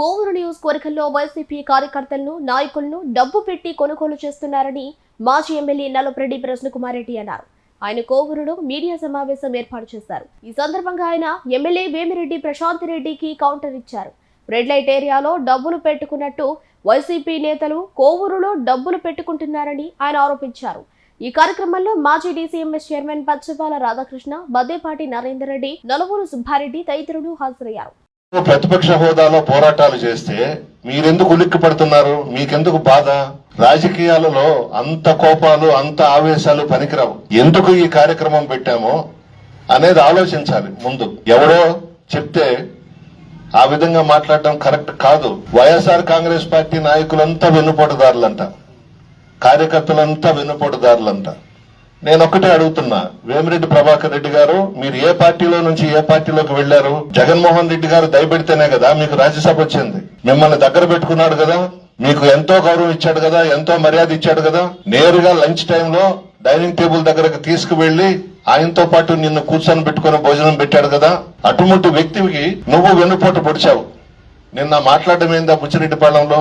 కోవూరు నియోజకవర్గంలో వైసీపీ కార్యకర్తలను నాయకులను డబ్బు పెట్టి కొనుగోలు చేస్తున్నారని మాజీ ఎమ్మెల్యే నల్లపురెడ్డి ప్రశ్నకుమార్ రెడ్డి అన్నారు. ఆయన కోవూరులో మీడియా సమావేశం ఏర్పాటు చేశారు. ఈ సందర్భంగా ఆయన ఎమ్మెల్యే వేమిరెడ్డి ప్రశాంత్ రెడ్డికి కౌంటర్ ఇచ్చారు. రెడ్ లైట్ ఏరియాలో డబ్బులు పెట్టుకున్నట్టు వైసీపీ నేతలు కోవూరులో డబ్బులు పెట్టుకుంటున్నారని ఆయన ఆరోపించారు. ఈ కార్యక్రమంలో మాజీ డీసీఎంఎస్ చైర్మన్ పచ్చపాల రాధాకృష్ణ బద్దేపాటి నరేందర్ రెడ్డి నలుగురు సుబ్బారెడ్డి తదితరులు హాజరయ్యారు. ప్రతిపక్ష హోదాలో పోరాటాలు చేస్తే మీరెందుకు ఉలిక్కి పడుతున్నారు మీకెందుకు బాధ? రాజకీయాలలో అంత కోపాలు అంత ఆవేశాలు పనికిరావు. ఎందుకు ఈ కార్యక్రమం పెట్టామో అనేది ఆలోచించాలి ముందు. ఎవడో చెప్తే ఆ విధంగా మాట్లాడడం కరెక్ట్ కాదు. వైఎస్ఆర్ కాంగ్రెస్ పార్టీ నాయకులంతా వెన్నుపోటుదారులంట. కార్యకర్తలంతా వెన్నుపోటుదారులంట. నేను ఒక్కటే అడుగుతున్నా. వేమిరెడ్డి ప్రభాకర్ రెడ్డి గారు మీరు ఏ పార్టీలో నుంచి ఏ పార్టీలోకి వెళ్ళారు జగన్మోహన్ రెడ్డి గారు దయపెడితేనే కదా మీకు రాజ్యసభ వచ్చింది. మిమ్మల్ని దగ్గర పెట్టుకున్నాడు కదా మీకు ఎంతో గౌరవం ఇచ్చాడు కదా ఎంతో మర్యాద ఇచ్చాడు కదా నేరుగా లంచ్ టైంలో డైనింగ్ టేబుల్ దగ్గరకు తీసుకువెళ్ళి ఆయనతో పాటు నిన్ను కూర్చొని పెట్టుకుని భోజనం పెట్టాడు కదా అటువంటి వ్యక్తికి నువ్వు వెన్నుపోటు పొడిచావు. నిన్న మాట్లాడడం ఏందా బుచ్చిరెడ్డిపాళెంలో?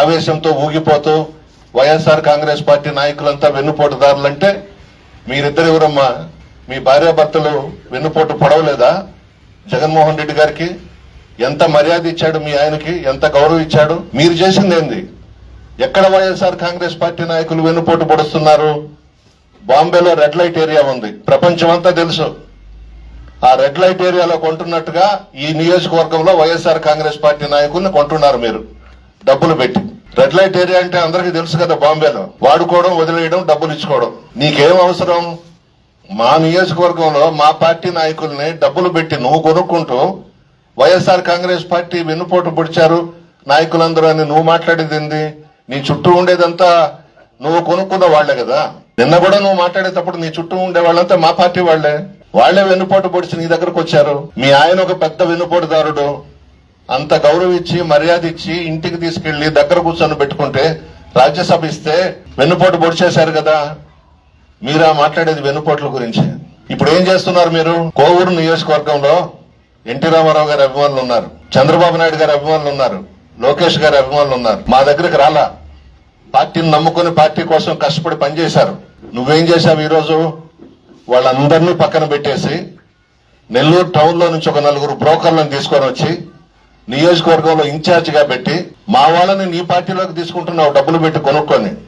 ఆవేశంతో ఊగిపోతూ వైఎస్ఆర్ కాంగ్రెస్ పార్టీ నాయకులంతా వెన్నుపోటుదారులంటే మీరిద్దరు ఎవరమ్మా? మీ భార్యాభర్తలు వెన్నుపోటు పొడవలేదా? జగన్మోహన్ రెడ్డి గారికి ఎంత మర్యాద ఇచ్చాడు మీ ఆయనకి? ఎంత గౌరవం ఇచ్చాడు? మీరు చేసింది ఏంది? ఎక్కడ వైఎస్ఆర్ కాంగ్రెస్ పార్టీ నాయకులు వెన్నుపోటు పొడుస్తున్నారు? బాంబేలో రెడ్ లైట్ ఏరియా ఉంది. ప్రపంచమంతా తెలుసు. ఆ రెడ్ లైట్ ఏరియాలో కొంటున్నట్టుగా ఈ నియోజకవర్గంలో వైఎస్ఆర్ కాంగ్రెస్ పార్టీ నాయకుల్ని కొంటున్నారు మీరు. డబ్బులు పెట్టి. రెడ్ లైట్ ఏరియా అంటే అందరికీ తెలుసు కదా బాంబేలో. వాడుకోవడం వదిలేయడం డబ్బులు ఇచ్చుకోవడం. నీకేం అవసరం? మా నియోజకవర్గంలో మా పార్టీ నాయకుల్ని డబ్బులు పెట్టి నువ్వు కొనుక్కుంటూ వైఎస్ఆర్ కాంగ్రెస్ పార్టీ వెన్నుపోటు పొడిచారు నాయకులందరూ అని నువ్వు మాట్లాడేది నీ చుట్టూ ఉండేదంతా నువ్వు కొనుక్కున్న వాళ్ళే కదా. నిన్న కూడా నువ్వు మాట్లాడేటప్పుడు నీ చుట్టూ ఉండే వాళ్ళంతా మా పార్టీ వాళ్ళే వాళ్ళే వెన్నుపోటు పొడిచి నీ దగ్గరకు వచ్చారు. మీ ఆయన ఒక పెద్ద వెన్నుపోటుదారుడు. అంత గౌరవం ఇచ్చి మర్యాద ఇచ్చి ఇంటికి తీసుకెళ్ళి దగ్గర కూర్చొని పెట్టుకుంటే రాజ్యసభ ఇస్తే వెన్నుపోటు పొడిచేశారు కదా. మీరా మాట్లాడేది వెన్నుపోట్ల గురించి. ఇప్పుడు ఏం చేస్తున్నారు మీరు? కోవూరు నియోజకవర్గంలో ఎన్టీ రామారావు గారి అభిమానులు ఉన్నారు. చంద్రబాబు నాయుడు గారి అభిమానులు ఉన్నారు. లోకేష్ గారి అభిమానులు ఉన్నారు. మా దగ్గరికి రాలా. పార్టీని నమ్ముకుని పార్టీ కోసం కష్టపడి పనిచేశారు. నువ్వేం చేశావు ఈరోజు? వాళ్ళందరినీ పక్కన పెట్టేసి నెల్లూరు టౌన్లో నుంచి ఒక నలుగురు బ్రోకర్లను తీసుకొని వచ్చి నియోజకవర్గంలో ఇన్ఛార్జ్గా పెట్టి మా వాళ్ళని నీ పార్టీలోకి తీసుకుంటున్నావు డబ్బులు పెట్టి కొనుక్కొని.